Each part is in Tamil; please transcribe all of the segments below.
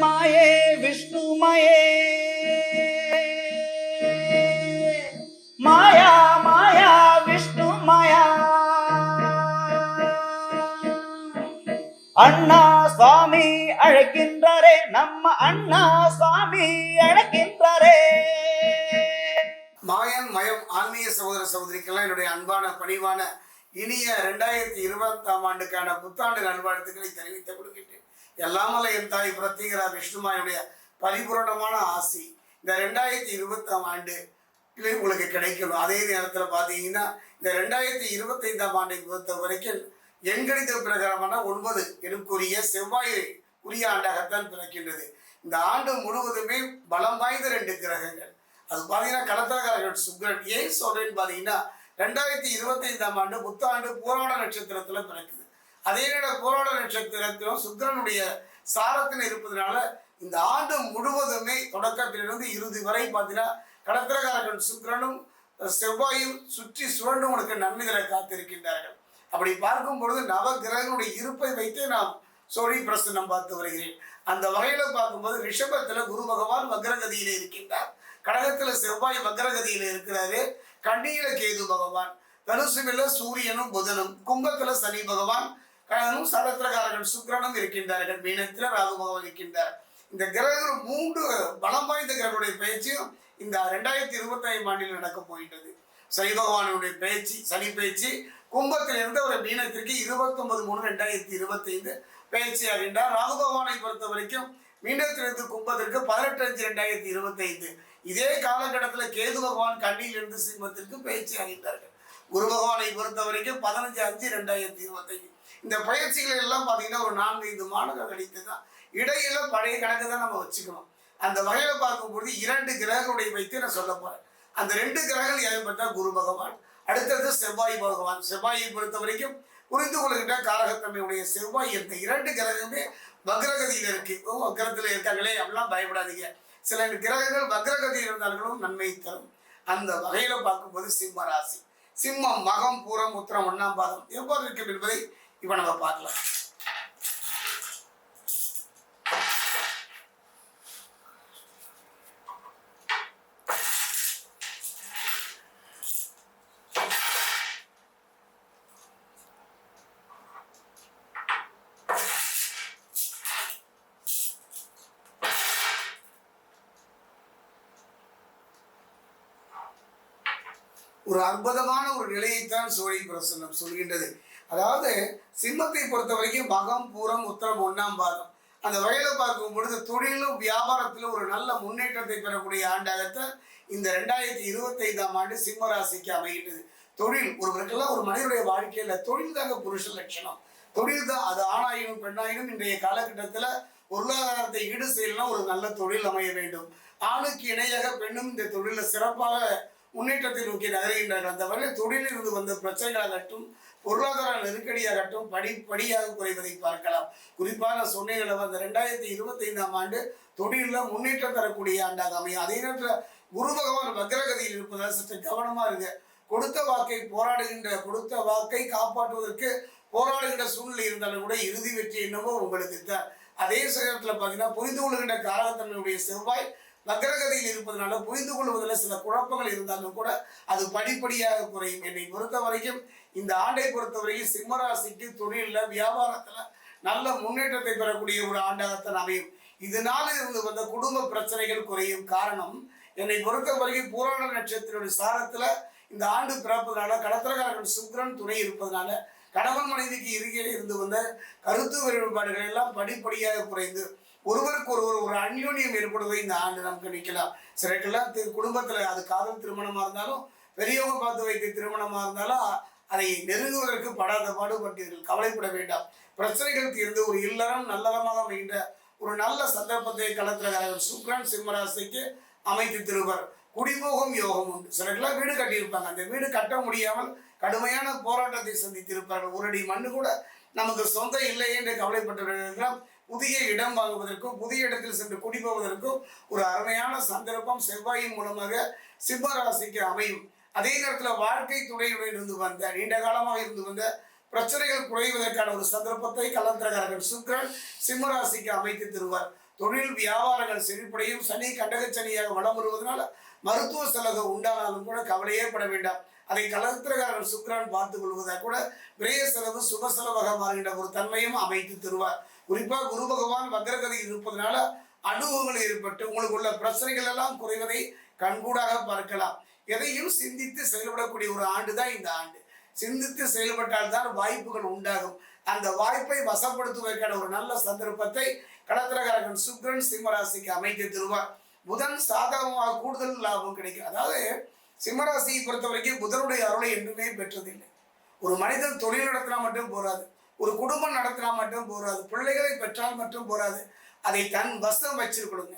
மாயே விஷ்ணுமயே மாயா. மாயா விஷ்ணு மாயா. அண்ணா சுவாமி அழைக்கின்றாரே நம்ம அண்ணா சுவாமி அழைக்கின்றாரே. மாயன் மயம் ஆன்மீக சகோதர சகோதரிக்கெல்லாம் என்னுடைய அன்பான பணிவான இனிய ரெண்டாயிரத்தி இருபத்தாம் ஆண்டுக்கான புத்தாண்டு நல்வாழ்த்துக்களை தெரிவித்துக் கொள்கின்றேன். எல்லாமல்ல என் தாய் பிரத்யேகரா விஷ்ணுமாயுடைய பரிபூரணமான ஆசி இந்த ரெண்டாயிரத்தி இருபத்தாம் ஆண்டு உங்களுக்கு கிடைக்கணும். அதே நேரத்தில் பார்த்தீங்கன்னா இந்த ரெண்டாயிரத்தி இருபத்தைந்தாம் ஆண்டை பொறுத்த வரைக்கும் எண்கணித பிரகாரமான ஒன்பது எனக்குரிய செவ்வாய் உரிய ஆண்டாகத்தான் பிறக்கின்றது. இந்த ஆண்டு முழுவதுமே பலம் வாய்ந்த ரெண்டு கிரகங்கள். அது பார்த்தீங்கன்னா கடத்தகாரர்கள் சுக்ரன் ஏன் சொல்றேன்னு பார்த்தீங்கன்னா ரெண்டாயிரத்தி இருபத்தைந்தாம் ஆண்டு புத்தாண்டு போராட நட்சத்திரத்தில் பிறக்குது. அதே நேரம் போராட நட்சத்திரத்திலும் சுக்கரனுடைய சாரத்தில் இருப்பதனால இந்த ஆண்டு முழுவதுமே தொடக்கத்திலிருந்து இறுதி வரை பார்த்தீங்கன்னா கடத்திரகாரர்கள் சுக்கரனும் செவ்வாயும் சுற்றி சுழண்டு உனக்கு நன்மைகளை காத்திருக்கின்றார்கள். அப்படி பார்க்கும் பொழுது நவ கிரகனுடைய இருப்பை வைத்து நாம் சோழி பிரசனம் பார்த்து வருகிறேன். அந்த வகையில பார்க்கும்போது ரிஷபத்துல குரு பகவான் வக்ரகதியில இருக்கின்றார். கடகத்துல செவ்வாய் வக்ரகதியில இருக்கிறாரு. கண்ணியில கேது பகவான் தனுசுமில சூரியனும் புதனும் கும்பத்துல சனி பகவான் கணவனும் சடத்திரகாரர்கள் சுக்கரனும் இருக்கின்றார்கள் மீனத்தில் ராகுமகம் இருக்கின்றார். இந்த கிரகங்கள் மூன்று பலம் வாய்ந்த கிரகனுடைய பயிற்சியும் இந்த ரெண்டாயிரத்தி இருபத்தி ஐந்து ஆண்டில் நடக்க போகின்றது. சனி பகவானுடைய பயிற்சி சனி பயிற்சி கும்பத்திலிருந்து ஒரு மீனத்திற்கு இருபத்தொன்பது மூணு ரெண்டாயிரத்தி இருபத்தைந்து பயிற்சி ஆகின்றார். ராகு பகவானை பொறுத்த வரைக்கும் மீனத்திலிருந்து கும்பத்திற்கு பதினெட்டு அஞ்சு ரெண்டாயிரத்தி இருபத்தைந்து. இதே காலகட்டத்தில் கேது பகவான் கண்ணியிலிருந்து சிம்மத்திற்கு பயிற்சி ஆகின்றார்கள். குரு பகவானை பொறுத்த வரைக்கும் பதினஞ்சு அஞ்சு ரெண்டாயிரத்தி இருபத்தைந்து. இந்த பயிற்சிகள் எல்லாம் பார்த்தீங்கன்னா ஒரு நான்கு ஐந்து மாதங்கள் கழித்து தான் இடையில பழைய கணக்கு தான் நம்ம வச்சுக்கணும். அந்த வகையில பார்க்கும்பொழுது இரண்டு கிரகங்களுடைய வைத்து நான் சொல்ல போறேன். அந்த ரெண்டு கிரகங்கள் யாரும் பார்த்தா குரு பகவான் அடுத்தது செவ்வாய் பகவான். செவ்வாயை பொறுத்த வரைக்கும் புரிந்து கொள்கின்ற காரகத்தன்மையுடைய செவ்வாய் இந்த இரண்டு கிரகமே வக்ரகதியில் இருக்கு. வக்ரத்தில் இருக்காங்களே அப்படிலாம் பயப்படாதீங்க. சில கிரகங்கள் வக்ரகதியில் இருந்தார்களும் நன்மை தரும். அந்த வகையில பார்க்கும்போது சிம்ம ராசி. சிம்மம் மகம் பூரம் உத்திரம் ஒன்னாம் பாதம். எவ்வாறு இருக்கும் என்பதை இப்போ நம்ம பார்க்கலாம். ஒரு அற்புதமான ஒரு நிலையைத்தான் சோழி பிரசன்னம் சொல்கின்றது. அதாவது சிம்மத்தை பொறுத்த வரைக்கும் மகம் பூரம் உத்தரம் ஒன்றாம் பாதம். அந்த வகையில் பார்க்கும் பொழுது தொழிலும் வியாபாரத்திலும் ஒரு நல்ல முன்னேற்றத்தை பெறக்கூடிய ஆண்டாகத்தான் இந்த ரெண்டாயிரத்தி இருபத்தைந்தாம் ஆண்டு சிம்ம ராசிக்கு அமைகின்றது. தொழில் ஒருவருக்கெல்லாம் ஒரு மனிதனுடைய வாழ்க்கையில் தொழில் தாங்க புருஷ லட்சணம். தொழில் தான் அது ஆணாயினும் பெண்ணாயினும் இன்றைய காலகட்டத்தில் பொருளாதாரத்தை ஈடு செய்யலாம் ஒரு நல்ல தொழில் அமைய வேண்டும். ஆணுக்கு இணையாக பெண்ணும் இந்த தொழிலில் சிறப்பாக முன்னேற்றத்தை நோக்கி நகர்கின்றார்கள் அந்த வகையில் தொழிலில் இருந்து வந்த பிரச்சனைகளாகட்டும் பொருளாதார நெருக்கடியாகட்டும் படிப்படியாக குறைவதை பார்க்கலாம். குறிப்பாக நான் சொன்னேன் அந்த ரெண்டாயிரத்தி இருபத்தி ஐந்தாம் ஆண்டு தொழிலில் முன்னேற்றம் தரக்கூடிய ஆண்டாக அமையும். அதே நேரத்தில் குரு பகவான் வக்ரகதியில் இருப்பதால் சற்று கவனமாக இருங்க. கொடுத்த வாக்கை போராடுகின்ற கொடுத்த வாக்கை காப்பாற்றுவதற்கு போராடுகின்ற சூழ்நிலை இருந்தாலும் கூட இறுதி வெற்றி என்னவோ உங்களுக்கு தான். அதே சமயத்தில் பார்த்தீங்கன்னா புரிந்து கொள்கின்ற காரகத்தன்மையுடைய செவ்வாய் வக்ரகதியில் இருப்பதனால புரிந்து கொள்வதில் சில குழப்பங்கள் இருந்தாலும் கூட அது படிப்படியாக குறையும். என்னை பொறுத்த வரைக்கும் இந்த ஆண்டை பொறுத்த வரைக்கும் சிம்மராசிக்கு தொழிலில் வியாபாரத்தில் நல்ல முன்னேற்றத்தை பெறக்கூடிய ஒரு ஆண்டாகத்தான் அமையும். இதனால இருந்து வந்த குடும்ப பிரச்சனைகள் குறையும் காரணம் என்னை பொறுத்த வரைக்கும் பூராண நட்சத்திரோட சாரத்தில் இந்த ஆண்டு பிறப்பதனால கடத்திரக்காரர்கள் சுக்ரன் துணை இருப்பதனால கணவன் மனைவிக்கு இருக்கையில் இருந்து வந்த கருத்து வேறுபாடுகள் எல்லாம் படிப்படியாக குறைந்து ஒருவருக்கு ஒருவர் ஒரு அந்யோன்யம் ஏற்படுவதை இந்த ஆண்டு நமக்கு நிற்கலாம் சிலருக்கெல்லாம் திரு குடும்பத்தில் அது காதல் திருமணமாக இருந்தாலும் பெரியவங்க பார்த்து வைத்த திருமணமாக இருந்தாலும் அதை நெருங்குவதற்கு படாத பாடுபட்டீர்கள். கவலைப்பட வேண்டாம். பிரச்சனைகள் தீர்ந்து ஒரு இல்லறம் நல்லறமாக அமைகின்ற ஒரு நல்ல சந்தர்ப்பத்தை களத்தில் சுக்ரன் சிம்மராசிக்கு அமைத்து திருவர். குடிபோகம் யோகம் உண்டு. சிலருக்கெல்லாம் வீடு கட்டியிருப்பாங்க. அந்த வீடு கட்ட முடியாமல் கடுமையான போராட்டத்தை சந்தித்திருப்பார்கள். ஒரு அடி மண்ணு கூட நமக்கு சொந்தம் இல்லை என்று கவலைப்பட்டவர்களுக்கெல்லாம் புதிய இடம் வாங்குவதற்கும் புதிய இடத்தில் சென்று குடிபோவதற்கும் ஒரு அருமையான சந்தர்ப்பம் செவ்வாயின் மூலமாக சிம்ம ராசிக்கு அமையும். அதே நேரத்தில் வாழ்க்கை துணையுடன் இருந்து வந்த நீண்ட காலமாக இருந்து வந்த பிரச்சனைகள் குறைவதற்கான ஒரு சந்தர்ப்பத்தை கலந்திரகாரர்கள் சுக்கரன் சிம்மராசிக்கு அமைத்து தருவார். தொழில் வியாபாரங்கள் செழிப்படையும் சனி கண்டக சனியாக வளம் வருவதனால மருத்துவ செலவு உண்டானாலும் கூட கவலையே பட வேண்டாம். அதை கலத்திரகாரன் சுக்கரன் பார்த்துக் கொள்வதாக கூட விரைய செலவு சுப செலவாக மாறுகின்ற ஒரு தன்மையும் அமைத்து தருவார். குறிப்பாக குரு பகவான் வக்ரகதி இருப்பதனால அனுபவங்கள் ஏற்பட்டு உங்களுக்கு உள்ள பிரச்சனைகள் எல்லாம் குறைவதை கண்கூடாக பார்க்கலாம். எதையும் சிந்தித்து செயல்படக்கூடிய ஒரு ஆண்டு தான் இந்த ஆண்டு. சிந்தித்து செயல்பட்டால் தான் வாய்ப்புகள் உண்டாகும். அந்த வாய்ப்பை வசப்படுத்துவதற்கான ஒரு நல்ல சந்தர்ப்பத்தை கடத்திரகாரகன் சுக்ரன் சிம்மராசிக்கு அமைத்து தருவார். புதன் சாதகமாக கூடுதல் லாபம் கிடைக்கும். அதாவது சிம்மராசியை பொறுத்த வரைக்கும் புதனுடைய அருளை என்றுமே பெற்றதில்லை. ஒரு மனிதன் தொழில் நடத்தினா மட்டும் போராது ஒரு குடும்பம் நடத்தினா மட்டும் போராது பிள்ளைகளை பெற்றால் மட்டும் போராது அதை தன் வசம் வச்சிருக்கணுங்க.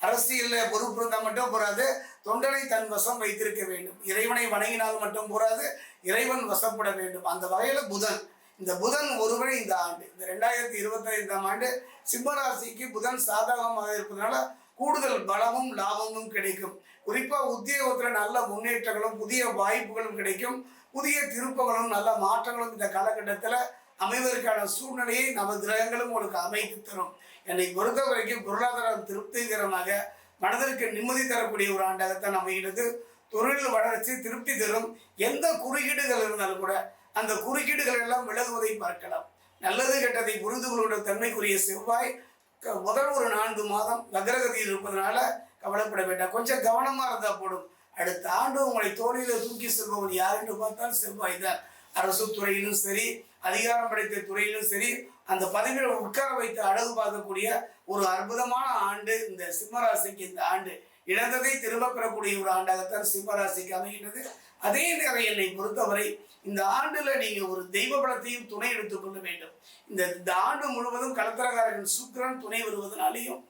அரசியலில் பொறுப்பு இருந்தால் மட்டும் போராது தொண்டனை தன் வசம் வைத்திருக்க வேண்டும். இறைவனை வணங்கினால் மட்டும் போராது இறைவன் வசப்பட வேண்டும். அந்த வகையில் புதன். இந்த புதன் ஒருவரை இந்த ஆண்டு. இந்த ரெண்டாயிரத்தி இருபத்தைந்தாம் ஆண்டு சிம்மராசிக்கு புதன் சாதகமாக இருப்பதனால கூடுதல் பலமும் லாபமும் கிடைக்கும். குறிப்பாக உத்தியோகத்தில் நல்ல முன்னேற்றங்களும் புதிய வாய்ப்புகளும் கிடைக்கும். புதிய திருப்பங்களும் நல்ல மாற்றங்களும் இந்த காலகட்டத்தில் அமைவதற்கான சூழ்நிலையை நமது கிரகங்களும் உனக்கு அமைத்து தரும். என்னை பொறுத்த வரைக்கும் பொருளாதாரம் திருப்திகரமாக மனதிற்கு நிம்மதி தரக்கூடிய ஒரு ஆண்டாகத்தான் அமைகிறது. தொழில் வளர்ச்சி திருப்தி தரும். எந்த குறுக்கீடுகள் இருந்தாலும் கூட அந்த குறுக்கீடுகள் எல்லாம் விலகுவதை பார்க்கலாம். நல்லது கெட்டதை புரிந்து கொள்கிற தன்மைக்குரிய செவ்வாய் க- முதல் ஒரு நான்கு மாதம் வக்ரகதியில் இருப்பதனால கவலைப்பட வேண்டாம். கொஞ்சம் கவனமாக இருந்தால் போடும் அடுத்த ஆண்டு உங்களை தோழியில் தூக்கி செல்பவன் யாருன்னு பார்த்தால் செவ்வாய் தான். அரசு துறையிலும் சரி அதிகாரம் படைத்த துறையிலும் சரி அந்த பதவியில் உட்கார வைத்து அழகு பார்க்கக்கூடிய ஒரு அற்புதமான ஆண்டு இந்த சிம்மராசிக்கு இந்த ஆண்டு. இழந்ததை திரும்ப பெறக்கூடிய ஒரு ஆண்டாகத்தான் சிம்மராசிக்கு அமைகின்றது. அதே நேரம் என்னை பொறுத்தவரை இந்த ஆண்டுல நீங்க ஒரு தெய்வ பலத்தையும் துணை எடுத்துக்கொள்ள வேண்டும். இந்த இந்த ஆண்டு முழுவதும் கலத்திரகாரன் சுக்கிரன் துணை வருவதனாலையும்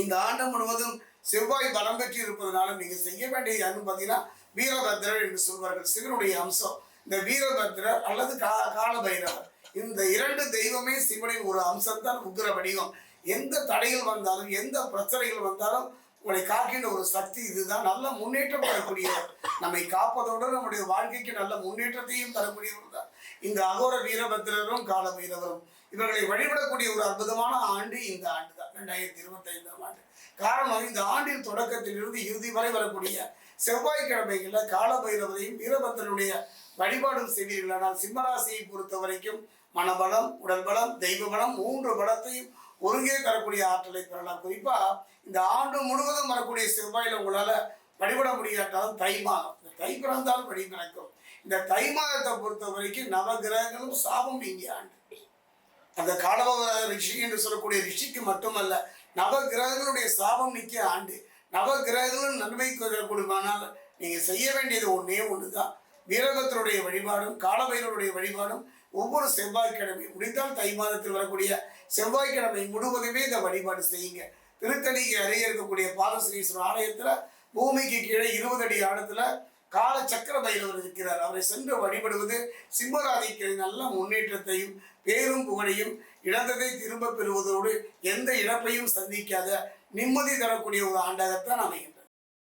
இந்த ஆண்டு முழுவதும் செவ்வாய் பலம் பெற்று இருப்பதனால நீங்க செய்ய வேண்டியது யாருன்னு பார்த்தீங்கன்னா வீரபத்ரர் என்று சொல்வார்கள். சிவனுடைய அம்சம். இந்த வீரபத்ரர் அல்லது கா காலபைரவர். இந்த இரண்டு தெய்வமே சிவனின் ஒரு அம்சம்தான் உக்கிர வடிவம். எந்த தடைகள் வந்தாலும் எந்த பிரச்சனைகள் வந்தாலும் உங்களை காக்கின்ற ஒரு சக்தி இதுதான். நல்ல முன்னேற்றம் தரக்கூடிய நம்மை காப்பதோடு நம்முடைய வாழ்க்கைக்கு நல்ல முன்னேற்றத்தையும் தரக்கூடியவர் தான். இந்த அகோர வீரபத்ரரும் காலபைரவரும் இவர்களை வழிபடக்கூடிய ஒரு அற்புதமான ஆண்டு இந்த ஆண்டு தான் ரெண்டாயிரத்தி இருபத்தி ஐந்தாம் ஆண்டு. காரணம் இந்த ஆண்டின் தொடக்கத்திலிருந்து இறுதி வரை வரக்கூடிய செவ்வாய்க்கிழமைகளில் காலபைரவரையும் வீரபத்திரனுடைய வழிபாடும் செய்வீர்களானால் சிம்மராசியை பொறுத்த வரைக்கும் மனபலம் உடல் பலம் தெய்வ பலம் மூன்று பலத்தையும் ஒருங்கே தரக்கூடிய ஆற்றலை பெறலாம். குறிப்பா இந்த ஆண்டு முழுவதும் வரக்கூடிய செவ்வாயில உங்களால வழிபட முடியாட்டாலும் தை மாதம். இந்த தை பிறந்தால் வழி பிறக்கும் இந்த தை மாதத்தை பொறுத்த வரைக்கும் நவ கிரகங்களும் சாபம் நீங்கிய ஆண்டு. அந்த காலப ரிஷி என்று சொல்லக்கூடிய ரிஷிக்கு மட்டுமல்ல நவ கிரகங்களுடைய சாபம் நிற்கிய ஆண்டு. நவ கிரகங்களும் நன்மை கொடுமானால் நீங்க செய்ய வேண்டியது ஒண்ணே ஒண்ணுதான். வீரபத்தருடைய வழிபாடும் காலபைரவருடைய வழிபாடும் ஒவ்வொரு செவ்வாய்க்கிழமை முடிந்தால் தை மாதத்தில் வரக்கூடிய செவ்வாய்க்கிழமை முழுவதுமே இந்த வழிபாடு செய்யுங்க. திருத்தணிக்கு அருகே இருக்கக்கூடிய பாலஸ்ரீஸ்வரர் ஆலயத்தில் பூமிக்கு கீழே இருபது அடி ஆழத்தில் கால சக்கர பைரவர் இருக்கிறார். அவரை சென்று வழிபடுவது சிம்மராதிக்கு நல்ல முன்னேற்றத்தையும் பேரும் புகழையும் இழந்ததை திரும்ப பெறுவதோடு எந்த இழப்பையும் சந்திக்காத நிம்மதி தரக்கூடிய ஒரு ஆண்டாகத்தான் அமையும்.